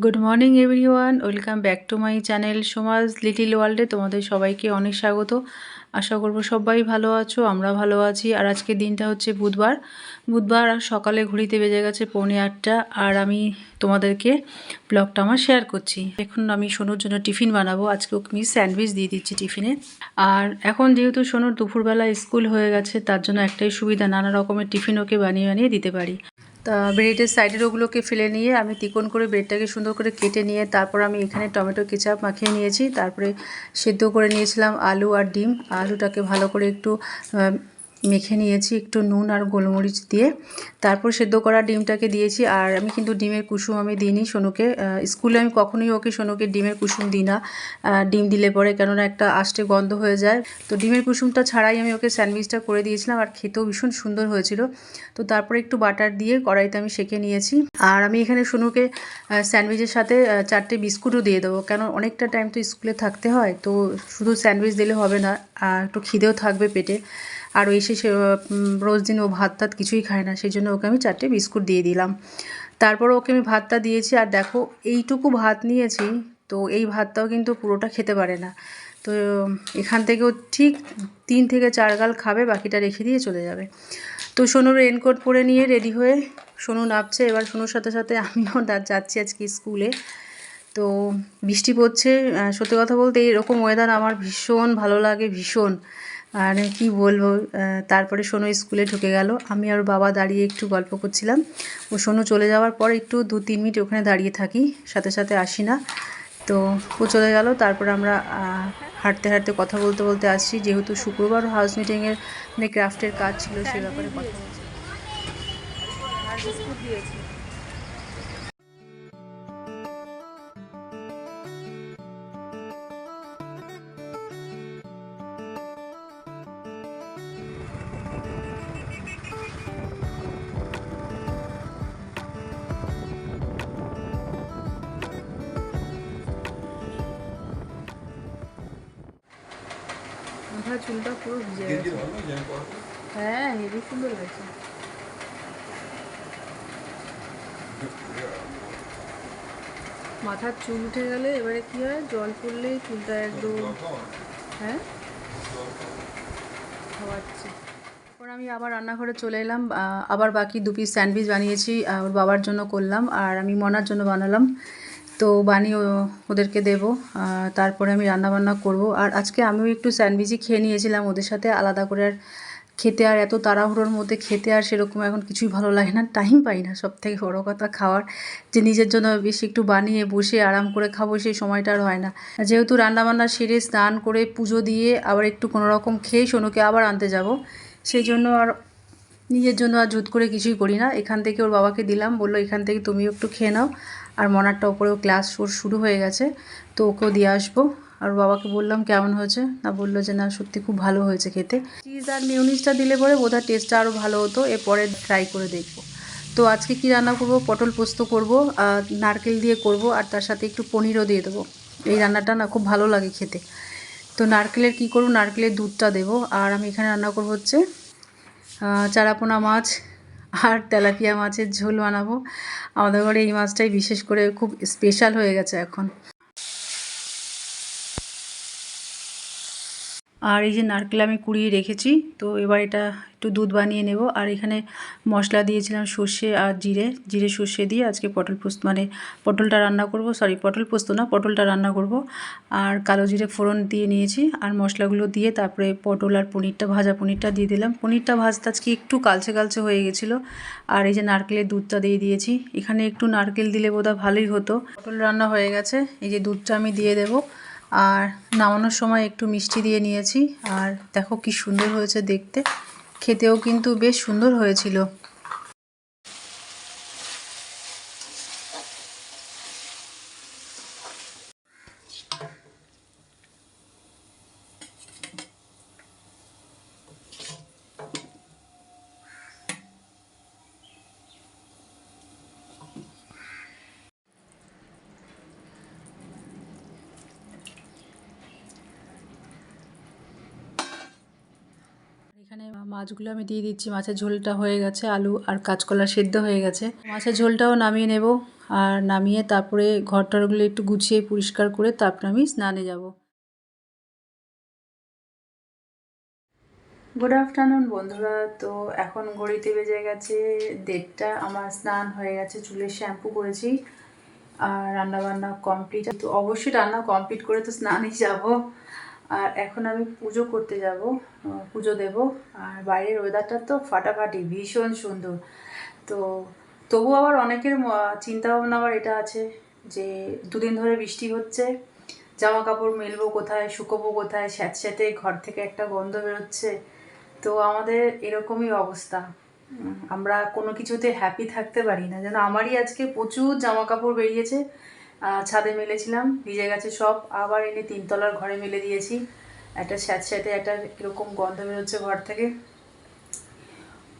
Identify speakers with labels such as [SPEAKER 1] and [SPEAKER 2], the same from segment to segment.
[SPEAKER 1] Good morning everyone welcome back to my channel Samaj little ওয়ার্ল্ডে তোমাদের সবাইকে অনেক স্বাগত। আশা করব সবাই ভালো আছো, আমরা ভালো আছি। আর আজকে দিনটা হচ্ছে বুধবার। বুধবার সকালে ঘুরিতে বেজে গেছে পৌনে আটটা। আর আমি তোমাদেরকে ব্লগটা আমার শেয়ার করছি। এখন আমি সোনুর জন্য টিফিন বানাবো। আজকে ওকে আমি স্যান্ডউইচ দিয়ে দিচ্ছি টিফিনে। আর এখন যেহেতু সোনুর দুপুরবেলা স্কুল হয়ে গেছে, তার জন্য একটাই সুবিধা, নানা রকমের টিফিন ওকে বানিয়ে বানিয়ে দিতে পারি। তা ব্রেডের সাইডের ওগুলোকে ফেলে নিয়ে আমি তিকোন করে ব্রেডটাকে সুন্দর করে কেটে নিয়ে তারপর আমি এখানে টমেটো কেচাপ মাখিয়ে নিয়েছি। তারপরে সেদ্ধ করে নিয়েছিলাম আলু আর ডিম। আলুটাকে ভালো করে একটু মেখে নিয়েছি একটু নুন আর গোলমরিচ দিয়ে। তারপর সেদ্ধ করা ডিমটাকে দিয়েছি আর আমি কিন্তু ডিমের কুসুম আমি দিইনি সোনুকে। স্কুলে আমি কখনোই ওকে সোনুকে ডিমের কুসুম দিই না। ডিম দিলে পরে কেননা একটা আষ্টে গন্ধ হয়ে যায়। তো ডিমের কুসুমটা ছাড়াই আমি ওকে স্যান্ডউইচটা করে দিয়েছিলাম আর খেতেও ভীষণ সুন্দর হয়েছিল। তো তারপরে একটু বাটার দিয়ে কড়াইতে আমি সেঁকে নিয়েছি। আর আমি এখানে সোনুকে স্যান্ডউইচের সাথে চারটে বিস্কুটও দিয়ে দেবো। কেন অনেকটা টাইম তো স্কুলে থাকতে হয়। তো শুধু স্যান্ডউইচ দিলে হবে না, আর একটু খিদেও থাকবে পেটে। আর এসে সে রোজ দিন ও ভাত টাত কিছুই খায় না, সেই জন্য ওকে আমি চারটে বিস্কুট দিয়ে দিলাম। তারপর ওকে আমি ভাতটা দিয়েছি, আর দেখো এইটুকু ভাত নিয়েছি, তো এই ভাতটাও কিন্তু পুরোটা খেতে পারে না। তো এখান থেকেও ঠিক তিন থেকে চার গাল খাবে, বাকিটা রেখে দিয়ে চলে যাবে। তো সোনুর রেনকোট পরে নিয়ে রেডি হয়ে সোনু নামছে। এবার সোনুর সাথে সাথে আমিও যাচ্ছি আজকে স্কুলে তো বৃষ্টি পড়ছে সত্যি কথা বলতে এরকম ওয়েদার আমার ভীষণ ভালো লাগে, ভীষণ। আর কি বলব তারপরে সোনু স্কুলে ঢুকে গেল। আমি আর বাবা দাঁড়িয়ে একটু গল্প করছিলাম। ও সোনু চলে যাওয়ার পর একটু দু তিন মিনিট ওখানে দাঁড়িয়ে থাকি, সাথে সাথে আসি না। তো ও চলে গেল, তারপর আমরা হাঁটতে হাঁটতে কথা বলতে বলতে আসছি। যেহেতু শুক্রবার হাউস মিটিংয়ের মানে ক্রাফটের কাজ ছিল, সে ব্যাপারে কথা বলছি। মাথার চুলটা পুরো ভিজে গেছে। হ্যাঁ হেভি সুন্দর লাগছে। মাথার চুল উঠে গেলে এবারে কি হয়? জল পড়লেই চুলটা একদম হ্যাঁ? খাওয়াচ্ছে। তারপর আমি আবার রান্নাঘরে চলে এলাম। আবার বাকি দু পিস স্যান্ডউইচ বানিয়েছি। ওর বাবার জন্য করলাম। আর আমি মনার জন্য বানালাম। তো বানিয়ে ওদেরকে দেবো তারপরে আমি রান্না বান্না করব। আর আজকে আমিও একটু স্যান্ডউইচই খেয়ে নিয়েছিলাম, ওদের সাথে আলাদা করে আর খেতে আর এত তাড়াহুড়োর মধ্যে খেতে আর সেরকম এখন কিছুই ভালো লাগে না টাইম পাই না সব থেকে বড়ো কথা খাওয়ার। যে নিজের জন্য বেশি একটু বানিয়ে বসে আরাম করে খাব সেই সময়টা আর হয় না। যেহেতু রান্নাবান্না সেরে স্নান করে পুজো দিয়ে আবার একটু কোনো রকম খেয়ে সোনুকে আবার আনতে যাব, সেই জন্য আর নিজের জন্য আর জুত করে কিছুই করি না। এখান থেকে ওর বাবাকে দিলাম, বলল এখান থেকে তুমিও একটু খেয়ে নাও। আর মনারটা ওপরেও ক্লাস ওর শুরু হয়ে গেছে, তো ওকেও দিয়ে আসব। আর বাবাকে বললাম, কেমন হয়েছে? না, বলল যে, না, সত্যি খুব ভালো হয়েছে খেতে। চিজ আর মিউনিসটা দিলে পরে বোধহয় টেস্টটা আরও ভালো হতো, এরপরে ট্রাই করে দেখব। তো আজকে কি রান্না করব? পটল পোস্ত করব নারকেল দিয়ে করব, আর তার সাথে একটু পনিরও দিয়ে দেবো। এই রান্নাটা না খুব ভালো লাগে খেতে। তো নারকেলের কি করব? নারকেলের দুধটা দেবো। আর আমি এখানে রান্না করব হচ্ছে চারাপোনা মাছ আর তেলাপিয়া মাছের ঝোল বানাবো। আমাদের ঘরে এই মাছটাই বিশেষ করে খুব স্পেশাল হয়ে গেছে এখন। আর এই যে নারকেল আমি কুড়িয়ে রেখেছি, তো এবার এটা একটু দুধ বানিয়ে নেব। আর এখানে মশলা দিয়েছিলাম সর্ষে আর জিরে। জিরে সর্ষে দিয়ে আজকে পটল পোস্ত মানে পটলটা রান্না করব সরি পটল পোস্ত না, পটলটা রান্না করব। আর কালো জিরে ফোড়ন দিয়ে নিয়েছি, আর মশলাগুলো দিয়ে তারপরে পটল আর পনিরটা, ভাজা পনিরটা দিয়ে দিলাম। পনিরটা ভাজতে আজকে একটু কালচে কালচে হয়ে গেছিল। আর এই যে নারকেলের দুধটা দিয়ে দিয়েছি, এখানে একটু নারকেল দিলে বোধহয় ভালোই হতো। পটল রান্না হয়ে গেছে, এই যে দুধটা আমি দিয়ে দেবো। আর নামানোর সময় একটু মিষ্টি দিয়ে নিয়েছি। আর দেখো কি সুন্দর হয়েছে দেখতে। খেতেও কিন্তু বেশ সুন্দর হয়েছিল। এখানে মাছগুলো আমি দিয়ে দিচ্ছি। মাছের ঝোলটা হয়ে গেছে, আলু আর কাঁচকলা সেদ্ধ হয়ে গেছে। মাছের ঝোলটাও নামিয়ে নেব আর নামিয়ে তারপরে ঘরটরগুলো একটু গুছিয়ে পরিষ্কার করে তারপরে আমি স্নানে যাব। গুড আফটারনুন বন্ধুরা। তো এখন গড়িতে বেজে গেছে দেড়টা। আমার স্নান হয়ে গেছে চুলের শ্যাম্পু করেছি আর রান্না বান্না কমপ্লিট তো অবশ্যই রান্না কমপ্লিট করে তো স্নানই যাব। আর এখন আমি পুজো করতে যাব পুজো দেব। আর বাইরের ওয়েদারটা তো ফাটাফাটি, ভীষণ সুন্দর। তো তবু আবার অনেকের ম- চিন্তা ভাবনা আবার এটা আছে যে দুদিন ধরে বৃষ্টি হচ্ছে জামা কাপড় মেলবো কোথায়, শুকোবো কোথায়, স্যাঁতস্যাঁতে ঘর থেকে একটা গন্ধ বেরোচ্ছে। তো আমাদের এরকমই অবস্থা। আমরা কোনো কিছুতে হ্যাপি থাকতে পারি না। যেন আমারই আজকে প্রচুর জামা কাপড় বেরিয়েছে ছাদে মেলেছিলাম, ভিজে গেছে সব। আবার এনে তিনতলার ঘরে মেলে দিয়েছি। একটা স্যাঁতস্যাঁতে একটা কীরকম গন্ধ বেরোচ্ছে ঘর থেকে।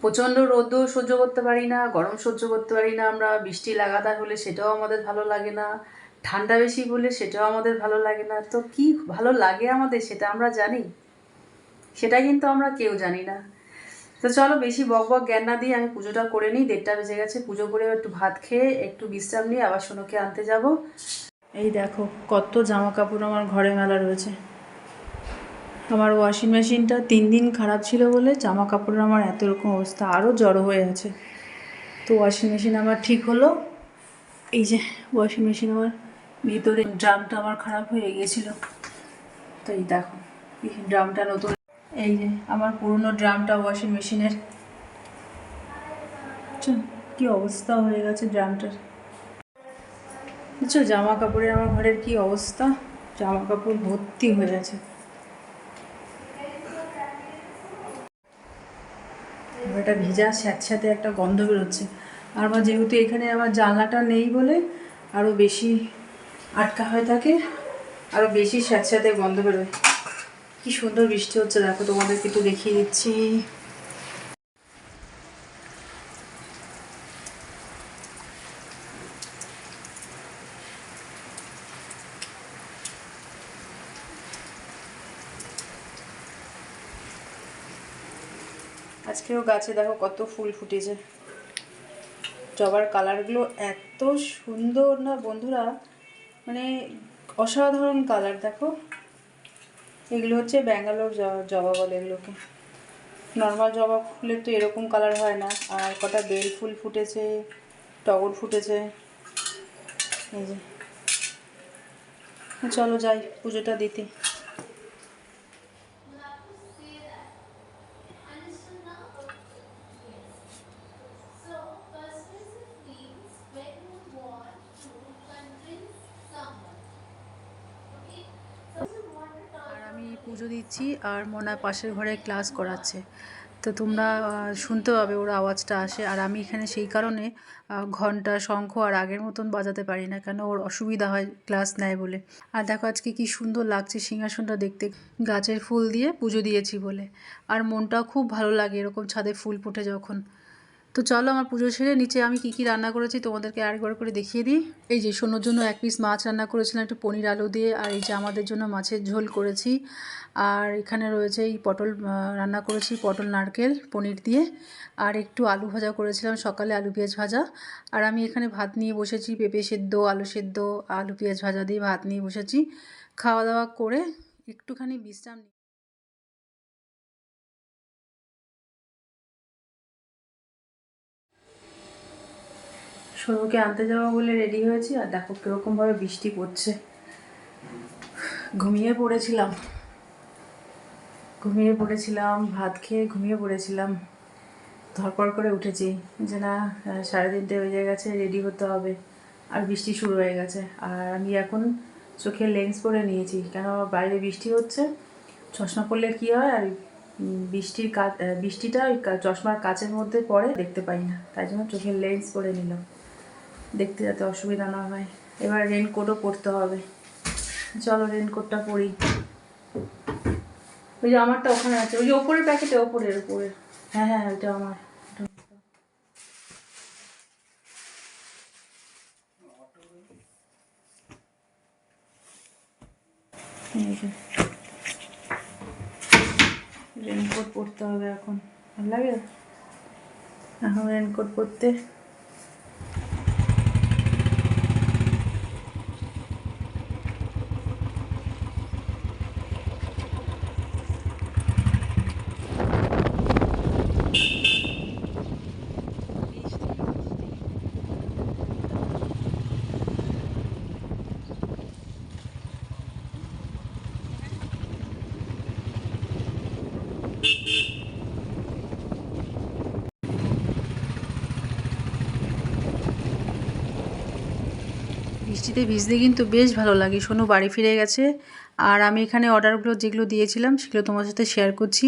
[SPEAKER 1] প্রচণ্ড রোদও সহ্য করতে পারি না, গরম সহ্য করতে পারি না আমরা। বৃষ্টি লাগাতার হলে সেটাও আমাদের ভালো লাগে না। ঠান্ডা বেশি হলে সেটাও আমাদের ভালো লাগে না। তো কি ভালো লাগে আমাদের সেটা আমরা জানি। সেটা কিন্তু আমরা কেউ জানি না। তো চলো বেশি বক বক জ্ঞান না দিয়ে আমি পুজোটা করে নিই, দেড়টা বেজে গেছে, পুজো করে একটু ভাত খেয়ে একটু বিশ্রাম নিয়ে আবার সোনুকে আনতে যাব। এই দেখো কত জামা কাপড় আমার ঘরে মেলা রয়েছে। আমার ওয়াশিং মেশিনটা তিন দিন খারাপ ছিল বলে জামা কাপড়ের আমার এত রকম অবস্থা আরও জড়ো হয়ে আছে। তো ওয়াশিং মেশিন আমার ঠিক হলো। এই যে ওয়াশিং মেশিন আমার ভিতরে ড্রামটা আমার খারাপ হয়ে গিয়েছিল তো এই দেখো ড্রামটা নতুন এই যে, আমার পুরনো ড্রামটা ওয়াশিং মেশিনের কি অবস্থা হয়ে গেছে ড্রামটার। বুঝছ জামা কাপড়ের আমার ঘরের কি অবস্থা? জামা কাপড় ভর্তি হয়ে আছে এটা ভেজা স্যাঁতস্যাঁতে একটা গন্ধ বেরোচ্ছে। আর আমার যেহেতু এখানে আমার জানলাটা নেই বলে আরও বেশি আটকা হয়ে থাকে আরও বেশি স্যাঁতস্যাঁতে গন্ধ বেরোয়। কি সুন্দর বৃষ্টি হচ্ছে, দেখো তোমাদেরকে একটু দেখিয়ে দিচ্ছি। আজকেও গাছে দেখো কত ফুল ফুটেছে। জবার কালারগুলো এত সুন্দর না বন্ধুরা? মানে অসাধারণ কালার, দেখো। এগুলো হচ্ছে ব্যাঙ্গালোর জবা বলে এগুলোকে। নর্মাল জবা ফুলের তো এরকম কালার হয় না। আর কটা বেল ফুল ফুটেছে, টগর ফুটেছে। এই যে। চলো যাই, পুজোটা দিতে। আর মনা পাশের ঘরে ক্লাস করাচ্ছে। তো তোমরা শুনতে পাবে ওর আওয়াজটা আসে। আর আমি এখানে সেই কারণে ঘণ্টা, শঙ্খ আর আগের মতন বাজাতে পারি না, কেন ওর অসুবিধা হয় ক্লাস নেয় বলে। আর দেখো আজকে কি সুন্দর লাগছে সিংহাসনটা দেখতে। গাছের ফুল দিয়ে পুজো দিয়েছি বলে। আর মনটাও খুব ভালো লাগে এরকম ছাদে ফুল ফুটে যখন। তো চলো আমার পুজো সেরে নিচে আমি কি কি রান্না করেছি তোমাদেরকে আরেকবার করে দেখিয়ে দিই। এই যে সোনোর জন্য এক পিস মাছ রান্না করেছিলাম, একটু পনির আলু দিয়ে, আর এই যে আমাদের জন্য মাছের ঝোল করেছি। আর এখানে রয়েছে এই পটল রান্না করেছি পটল, নারকেল, পনির দিয়ে। আর একটু আলু ভাজা করেছিলাম, সকালে আলু পেঁয়াজ ভাজা। আর আমি এখানে ভাত নিয়ে বসেছি, পেঁপে সেদ্ধ, আলু সেদ্ধ, আলু পেঁয়াজ ভাজা দিয়ে ভাত নিয়ে বসেছি। খাওয়া দাওয়া করে একটুখানি বিশ্রাম নিই আনতে যাব বলে রেডি হয়েছি, আর দেখো কীরকমভাবে বৃষ্টি পড়ছে। ঘুমিয়ে পড়েছিলাম। ঘুমিয়ে পড়েছিলাম, ভাত খেয়ে ঘুমিয়ে পড়েছিলাম। ধরপর করে উঠেছি যে না সাড়ে তিনটে বেজে গেছে রেডি হতে হবে। আর বৃষ্টি শুরু হয়ে গেছে। আর আমি এখন চোখে লেন্স পরে নিয়েছি। কেন বাইরে বৃষ্টি হচ্ছে? চশমা পরলে কী হয়? আর বৃষ্টির কাজ বৃষ্টিটা ওই চশমার কাচের মধ্যে পড়ে, দেখতে পাই না। তাই জন্য চোখের লেন্স পরে নিলাম। দেখতে যাতে অসুবিধা না হয়। এবার রেনকোটও পরতে হবে। চলো রেনকোটটা পরি। ওই যে আমারটা ওখানে আছে। ওই যে ওপরের প্যাকেটে ওপরের ওপরে হ্যাঁ হ্যাঁ ওইটা আমার। রেনকোট পরতে হবে এখন। ভালো লাগে? এখন রেনকোট পরতে বৃষ্টিতে ভিজতে কিন্তু বেশ ভালো লাগে। শোনো বাড়ি ফিরে গেছে। আর আমি এখানে অর্ডারগুলো যেগুলো দিয়েছিলাম, সেগুলো তোমার সাথে শেয়ার করছি।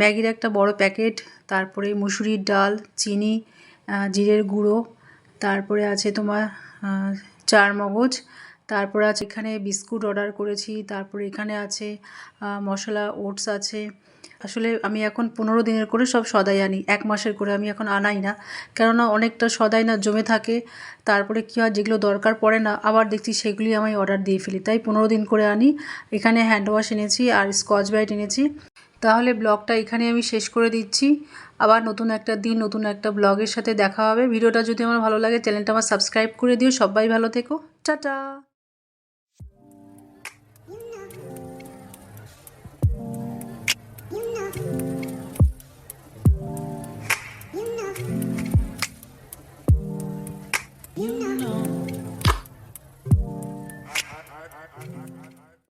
[SPEAKER 1] ম্যাগির একটা বড় প্যাকেট, তারপরে মুসুরির ডাল, চিনি জিরের গুঁড়ো, তারপরে আছে তোমার চার মগজ তারপরে আছে এখানে বিস্কুট অর্ডার করেছি, তারপরে এখানে আছে মশলা, ওটস আছে। আসলে আমি এখন পনেরো দিনের করে সব সদাই আনি, এক মাসের করে আমি এখন আনাই না। কেননা অনেকটা সদাই না জমে থাকে, তারপরে কী হয় যেগুলো দরকার পড়ে না, আবার দেখছি সেগুলি আমি অর্ডার দিয়ে ফেলি। তাই পনেরো দিন করে আনি, এখানে হ্যান্ড ওয়াশ এনেছি আর স্কচ ব্রাইট এনেছি। তাহলে ব্লগটা এখানে আমি শেষ করে দিচ্ছি। আবার নতুন একটা দিন, নতুন একটা ব্লগের সাথে দেখা হবে। ভিডিওটা যদি আমার ভালো লাগে, চ্যানেলটা আমার সাবস্ক্রাইব করে দিও। সবাই ভালো থেকো। টাটা!